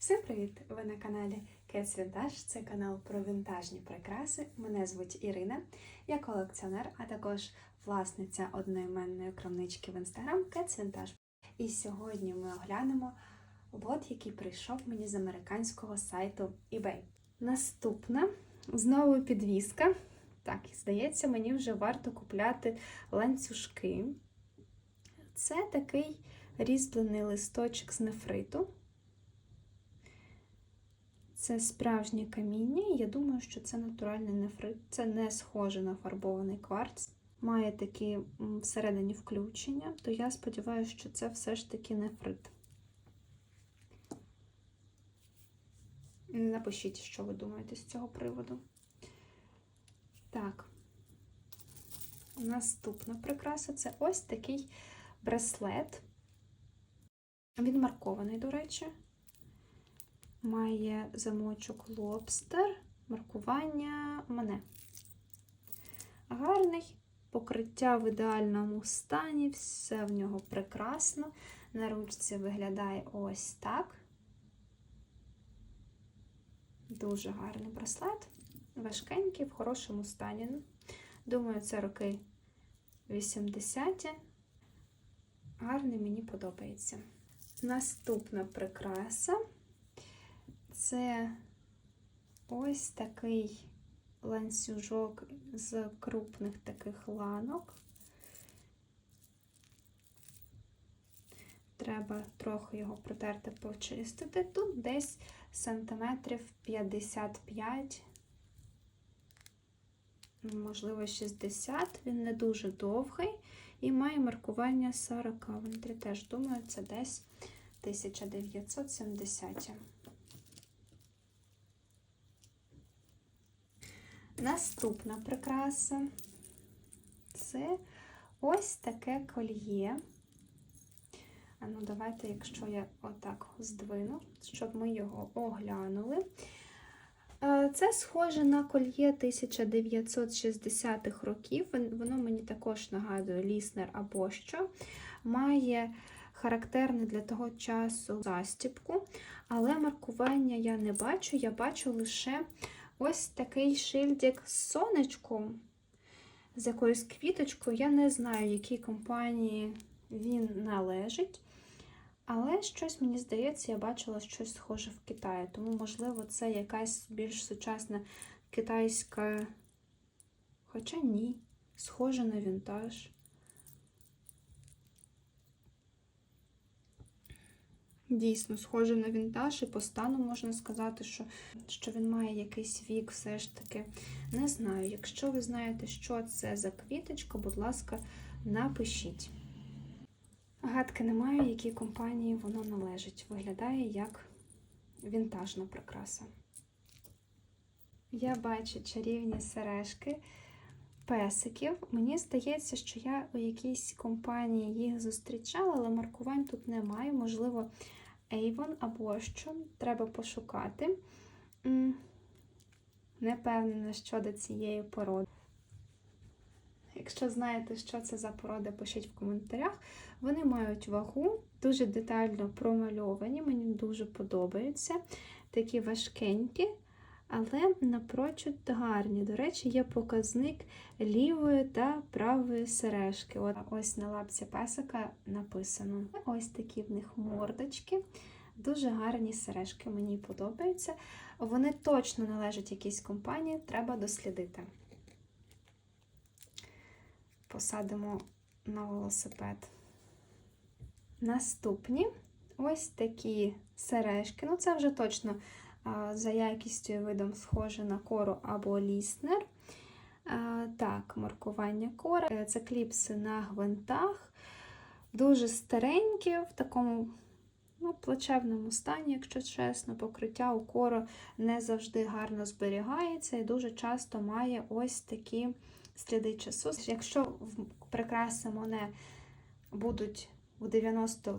Всім привіт! Ви на каналі Cats Vintage. Це канал про вінтажні прикраси. Мене звуть Ірина, я колекціонер, а також власниця одноіменної крамнички в інстаграм Cats Vintage. І сьогодні ми оглянемо лот, який прийшов мені з американського сайту eBay. Наступна знову підвіска. Так, здається, мені вже варто купляти ланцюжки. Це такий різьблений листочок з нефриту. Це справжнє каміння, і я думаю, що це натуральний нефрит. Це не схоже на фарбований кварц. Має такі всередині включення, то я сподіваюся, що це все ж таки нефрит. Напишіть, що ви думаєте з цього приводу. Так, наступна прикраса це ось такий браслет. Він маркований, до речі. Має замочок лобстер, маркування мене. Гарний, покриття в ідеальному стані, все в нього прекрасно. На ручці виглядає ось так. Дуже гарний браслет, важкенький, в хорошому стані. Думаю, це роки 80-ті. Гарний, мені подобається. Наступна прикраса це ось такий ланцюжок з крупних таких ланок. Треба трохи його протерти, почистити. Тут десь сантиметрів 55, можливо, 60. Він не дуже довгий і має маркування 40. Внутрі теж думаю, це десь 1970. Наступна прикраса це ось таке кольє. А ну, давайте, якщо я отак здвину, щоб ми його оглянули. Це схоже на кольє 1960-х років. Воно мені також нагадує ліснер або що. Має характерне для того часу застіпку, але маркування я не бачу, я бачу лише ось такий шильдик з сонечком, з якоюсь квіточкою. Я не знаю, якій компанії він належить. Але щось, мені здається, я бачила щось схоже в Китаї. Тому, можливо, це якась більш сучасна китайська. Хоча ні, схоже на вінтаж. Дійсно, схоже на вінтаж, і по стану можна сказати, що, що він має якийсь вік, все ж таки. Не знаю. Якщо ви знаєте, що це за квіточка, будь ласка, напишіть. Гадки немає, якій компанії воно належить. Виглядає як вінтажна прикраса. Я бачу чарівні сережки песиків. Мені здається, що я у якійсь компанії їх зустрічала, але маркувань тут немає. Можливо, Avon або що. Треба пошукати. Не впевнена щодо цієї породи. Якщо знаєте, що це за порода, пишіть в коментарях. Вони мають вагу, дуже детально промальовані, мені дуже подобаються. Такі важкенькі, але напрочуд гарні. До речі, є показник лівої та правої сережки. От Ось на лапці песика написано. Ось такі в них мордочки. Дуже гарні сережки, мені подобаються. Вони точно належать якійсь компанії, треба дослідити посадимо на велосипед. Наступні ось такі сережки. Ну, це вже точно за якістю видом схоже на кору або ліснер. Так, маркування кори. Це кліпси на гвинтах. Дуже старенькі, в такому ну, плачевному стані, якщо чесно, покриття у кору не завжди гарно зберігається і дуже часто має ось такі сліди часу. Якщо прикраси Моне будуть у 90%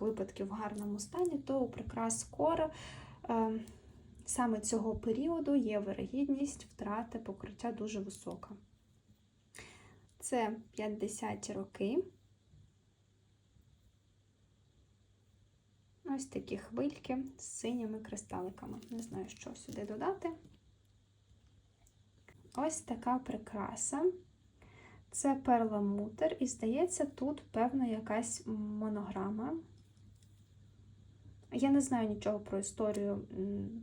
випадків в гарному стані, то у прикрас кора е, саме цього періоду є вирогідність втрати покриття дуже висока. Це 50 роки. Ось такі хвильки з синіми кристаликами. Не знаю, що сюди додати. Ось така прикраса. Це перламутр, і здається, тут певна якась монограма. Я не знаю нічого про історію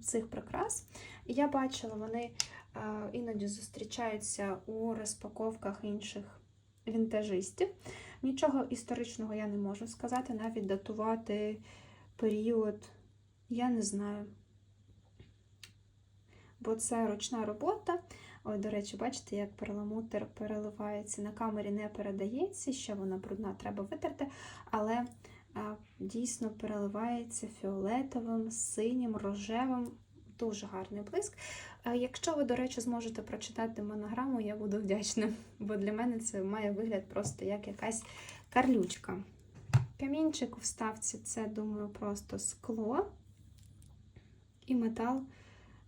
цих прикрас. Я бачила, вони іноді зустрічаються у розпаковках інших вінтажистів. Нічого історичного я не можу сказати, навіть датувати період, я не знаю. Бо це ручна робота. Ой, до речі, бачите, як перламутр переливається. На камері не передається, ще вона брудна, треба витерти, але дійсно переливається фіолетовим, синім, рожевим. Дуже гарний блиск. Якщо ви, до речі, зможете прочитати монограму, я буду вдячна, бо для мене це має вигляд просто як якась карлючка. Камінчик у вставці це, думаю, просто скло і метал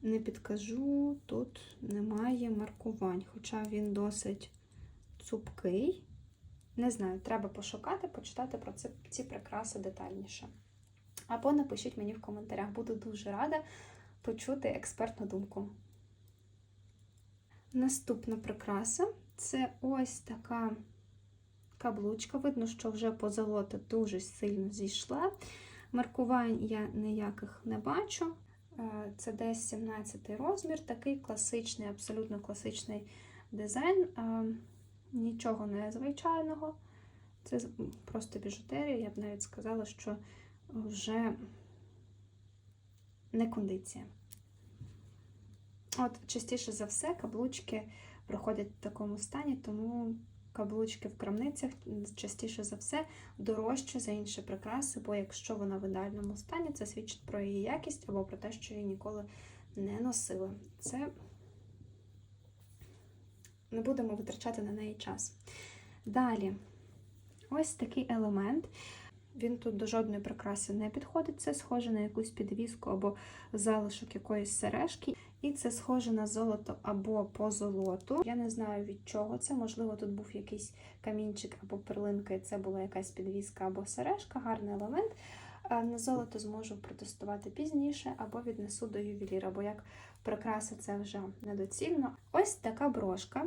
не підкажу, тут немає маркувань, хоча він досить цупкий. Не знаю, треба пошукати, почитати про ці, ці прикраси детальніше. Або напишіть мені в коментарях, буду дуже рада почути експертну думку. Наступна прикраса це ось така каблучка. Видно, що вже позолота дуже сильно зійшла. Маркувань я ніяких не бачу. Е, це десь 17 розмір, такий класичний, абсолютно класичний дизайн, нічого незвичайного. Це просто біжутерія, я б навіть сказала, що вже не кондиція. От, частіше за все, каблучки проходять в такому стані, тому каблучки в крамницях частіше за все дорожче за інші прикраси, бо якщо вона в ідеальному стані, це свідчить про її якість або про те, що її ніколи не носили. Це не будемо витрачати на неї час. Далі, ось такий елемент. Він тут до жодної прикраси не підходить, це схоже на якусь підвіску або залишок якоїсь сережки. І це схоже на золото або позолоту. Я не знаю від чого це. Можливо, тут був якийсь камінчик або перлинка, і це була якась підвіска або сережка, гарний елемент. На золото зможу протестувати пізніше, або віднесу до ювеліра, бо як прикраса це вже недоцільно. Ось така брошка.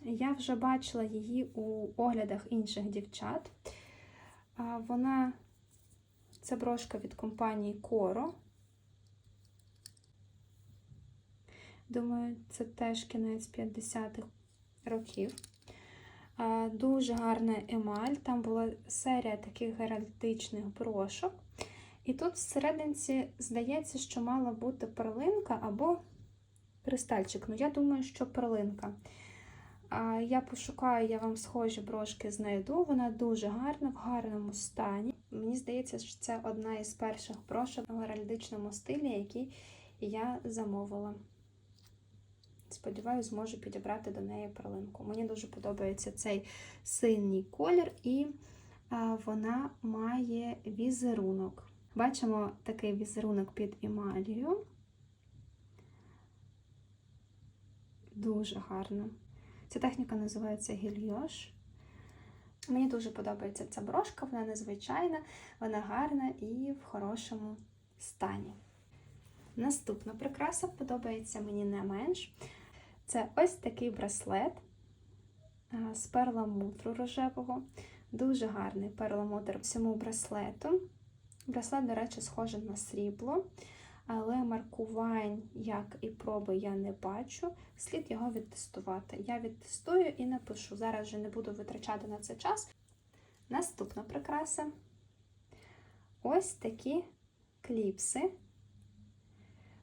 Я вже бачила її у оглядах інших дівчат. Вона це брошка від компанії Coro. Думаю, це теж кінець 50-х років. Дуже гарна емаль. Там була серія таких геральдичних брошок. І тут всерединці здається, що мала бути перлинка або кристальчик. Ну, я думаю, що перлинка. Я пошукаю, я вам схожі брошки знайду. Вона дуже гарна, в гарному стані. Мені здається, що це одна із перших брошок в геральдичному стилі, які я замовила. Сподіваюсь, зможу підібрати до неї перлинку. Мені дуже подобається цей синій колір, і вона має візерунок. Бачимо такий візерунок під емалію. Дуже гарно. Ця техніка називається гільйош. Мені дуже подобається ця брошка, вона незвичайна, вона гарна і в хорошому стані. Наступна прикраса подобається мені не менш. Це ось такий браслет з перламутру рожевого. Дуже гарний перламутр всьому браслету. Браслет, до речі, схожий на срібло, але маркувань, як і проби, я не бачу. Слід його відтестувати. Я відтестую і напишу. Зараз вже не буду витрачати на це час. Наступна прикраса ось такі кліпси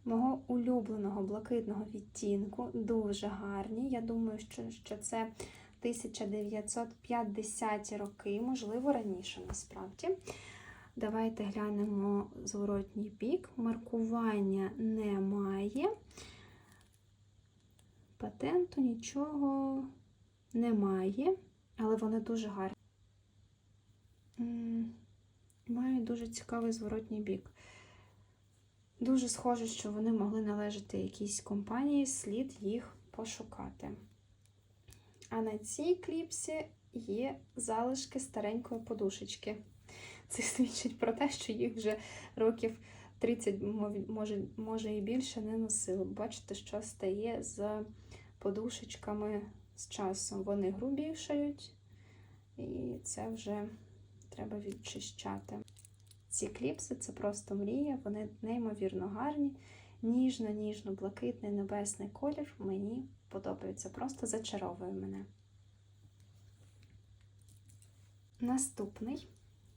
мого улюбленого блакитного відтінку, дуже гарні. Я думаю, що, що це 1950 роки, можливо, раніше насправді. Давайте глянемо зворотній бік. Маркування немає. Патенту нічого немає, але вони дуже гарні. Мають дуже цікавий зворотній бік. Дуже схоже, що вони могли належати якійсь компанії, слід їх пошукати. А на цій кліпсі є залишки старенької подушечки. Це свідчить про те, що їх вже років 30, може, може і більше не носили. Бачите, що стає з подушечками з часом. Вони грубішають, і це вже треба відчищати. Ці кліпси це просто мрія, вони неймовірно гарні. Ніжно-ніжно-блакитний небесний колір мені подобається, просто зачаровує мене. Наступний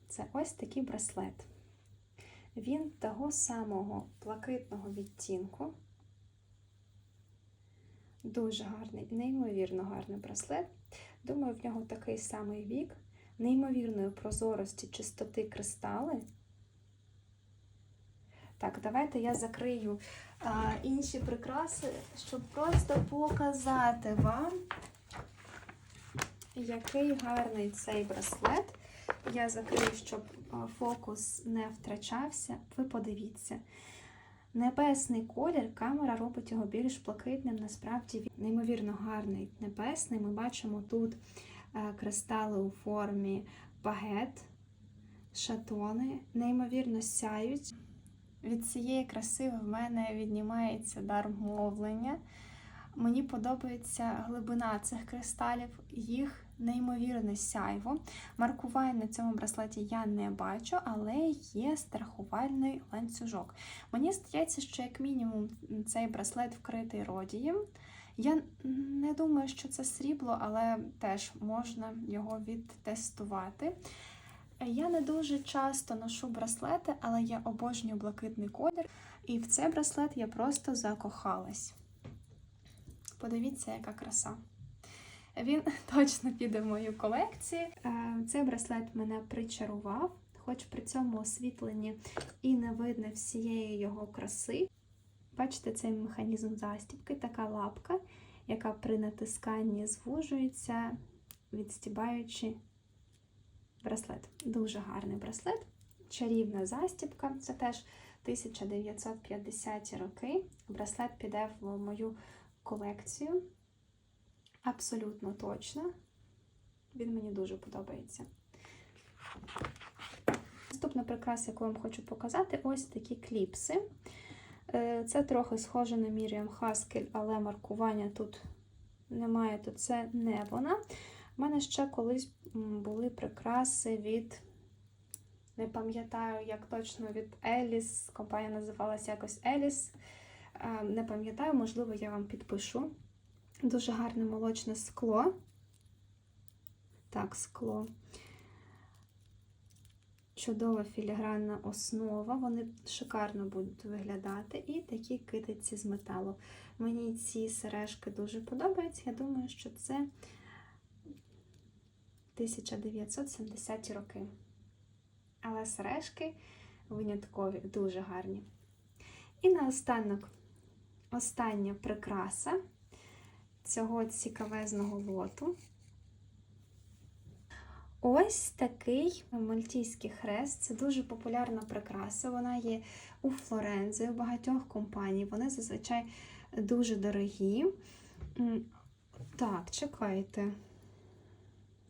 це ось такий браслет. Він того самого блакитного відтінку. Дуже гарний, неймовірно гарний браслет. Думаю, в нього такий самий вік, неймовірної прозорості, чистоти кристали. Так, давайте я закрию а, інші прикраси, щоб просто показати вам, який гарний цей браслет. Я закрию, щоб фокус не втрачався. Ви подивіться. Небесний колір, камера робить його більш блакитним. Насправді він неймовірно гарний небесний. Ми бачимо тут е, кристали у формі багет, шатони, неймовірно сяють. Від цієї краси в мене віднімається дар мовлення. Мені подобається глибина цих кристалів, їх неймовірне сяйво. Маркувань на цьому браслеті я не бачу, але є страхувальний ланцюжок. Мені здається, що як мінімум цей браслет вкритий родієм. Я не думаю, що це срібло, але теж можна його відтестувати. Я не дуже часто ношу браслети, але я обожнюю блакитний колір, і в цей браслет я просто закохалась. Подивіться, яка краса. Він точно піде в мою колекцію. Е, Цей браслет мене причарував, хоч при цьому освітленні і не видно всієї його краси. Бачите, цей механізм застібки, така лапка, яка при натисканні звужується, відстібаючи браслет. Дуже гарний браслет. Чарівна застібка. Це теж 1950 роки. Браслет піде в мою колекцію. Абсолютно точно. Він мені дуже подобається. Наступна прикраса, яку я вам хочу показати, ось такі кліпси. Е, Це трохи схоже на Міріам Хаскель, але маркування тут немає, то це не вона. У мене ще колись були прикраси від, не пам'ятаю, як точно від Еліс. Компанія називалася якось Еліс. Е, Не пам'ятаю, можливо, я вам підпишу. Дуже гарне молочне скло. Так, скло. Чудова філігранна основа, вони шикарно будуть виглядати. І такі китиці з металу. Мені ці сережки дуже подобаються. Я думаю, що це 1970 роки. Але сережки виняткові, дуже гарні. І наостанок, остання прикраса цього цікавезного лоту. Ось такий мальтійський хрест. Це дуже популярна прикраса. Вона є у Флорензі, у багатьох компаній. Вони зазвичай дуже дорогі. Так, чекайте.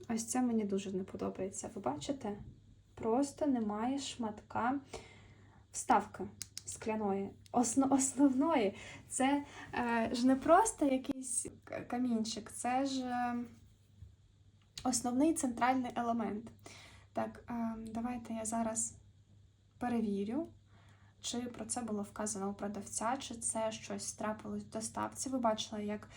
Ось це мені дуже не подобається. Ви бачите? Просто немає шматка вставки скляної. Осно, основної. Це е, ж не просто якийсь камінчик, це ж е, основний центральний елемент. Так, е, давайте я зараз перевірю, чи про це було вказано у продавця, чи це щось трапилось в доставці. Ви бачили, як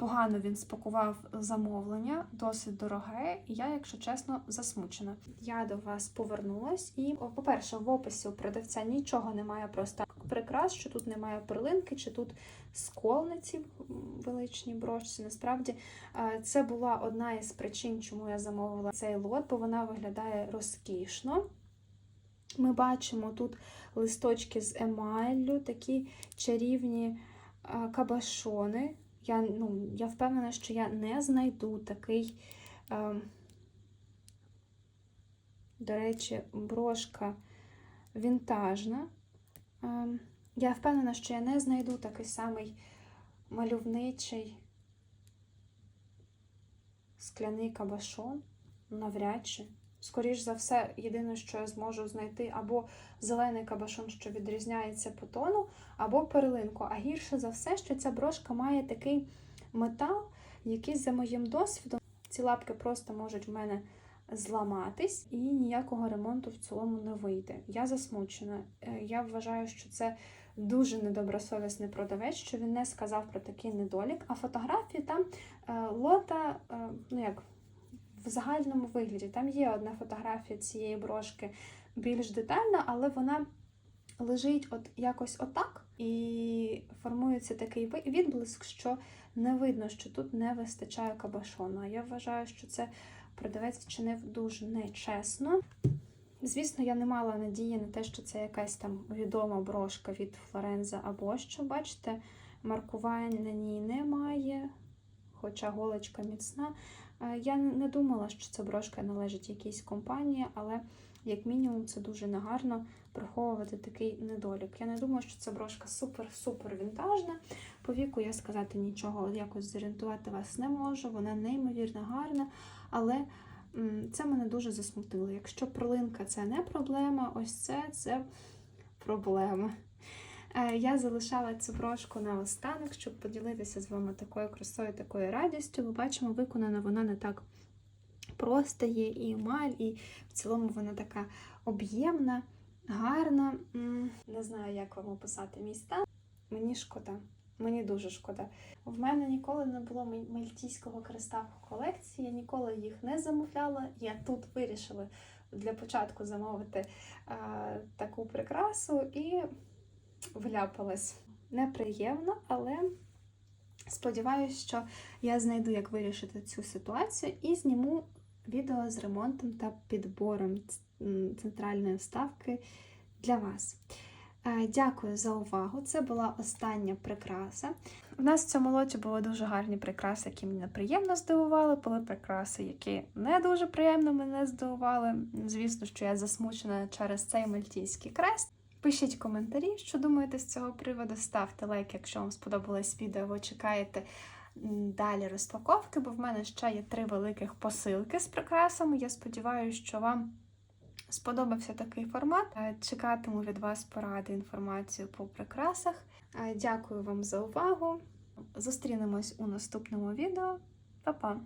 погано він спакував замовлення, досить дороге, і я, якщо чесно, засмучена. Я до вас повернулась, і, по-перше, в описі у продавця нічого немає просто прикрас, що тут немає перлинки, чи тут скол на цій величній брошці. Насправді е, це була одна із причин, чому я замовила цей лот, бо вона виглядає розкішно. Ми бачимо тут листочки з емаллю, такі чарівні е, кабашони. Я, ну, я впевнена, що я не знайду такий, е, до речі, брошка вінтажна. Е, я впевнена, що я не знайду такий самий мальовничий скляний кабашон, навряд чи. Скоріш за все, єдине, що я зможу знайти, або зелений кабашон, що відрізняється по тону, або перлинку. А гірше за все, що ця брошка має такий метал, який, за моїм досвідом, ці лапки просто можуть в мене зламатись, і ніякого ремонту в цілому не вийде. Я засмучена. Е, Я вважаю, що це дуже недобросовісний продавець, що він не сказав про такий недолік. А фотографії там е, лота, е, ну як в загальному вигляді. Там є одна фотографія цієї брошки більш детальна, але вона лежить от якось отак, і формується такий відблиск, що не видно, що тут не вистачає кабашону. А я вважаю, що це продавець вчинив дуже нечесно. Звісно, я не мала надії на те, що це якась там відома брошка від Флоренза або що. Бачите, маркування на ній немає, хоча голочка міцна. Е, Я не думала, що ця брошка належить якійсь компанії, але як мінімум це дуже негарно приховувати такий недолік. Я не думаю, що ця брошка супер-супер вінтажна. По віку я сказати нічого, якось зорієнтувати вас не можу. Вона неймовірно гарна, але це мене дуже засмутило. Якщо пролинка це не проблема, ось це це проблема. Е, Я залишала цю брошку на останок, щоб поділитися з вами такою красою, такою радістю. Ми бачимо, виконана вона не так просто є і емаль, і в цілому вона така об'ємна, гарна. Не знаю, як вам описати мій стан. Мені шкода. Мені дуже шкода. В мене ніколи не було мальтійського креста в колекції, я ніколи їх не замовляла. Я тут вирішила для початку замовити а, таку прикрасу і вляпалась. Неприємно, але сподіваюся, що я знайду, як вирішити цю ситуацію, і зніму відео з ремонтом та підбором центральної вставки для вас. Е, Дякую за увагу. Це була остання прикраса. У нас в цьому лоті були дуже гарні прикраси, які мене приємно здивували. Були прикраси, які не дуже приємно мене здивували. Звісно, що я засмучена через цей мальтійський крест. Пишіть коментарі, що думаєте з цього приводу. Ставте лайк, якщо вам сподобалось відео. Ви чекаєте далі розпаковки, бо в мене ще є три великих посилки з прикрасами. Я сподіваюся, що вам сподобався такий формат. Е, Чекатиму від вас поради, інформацію по прикрасах. Е, Дякую вам за увагу. Зустрінемось у наступному відео. Па-па!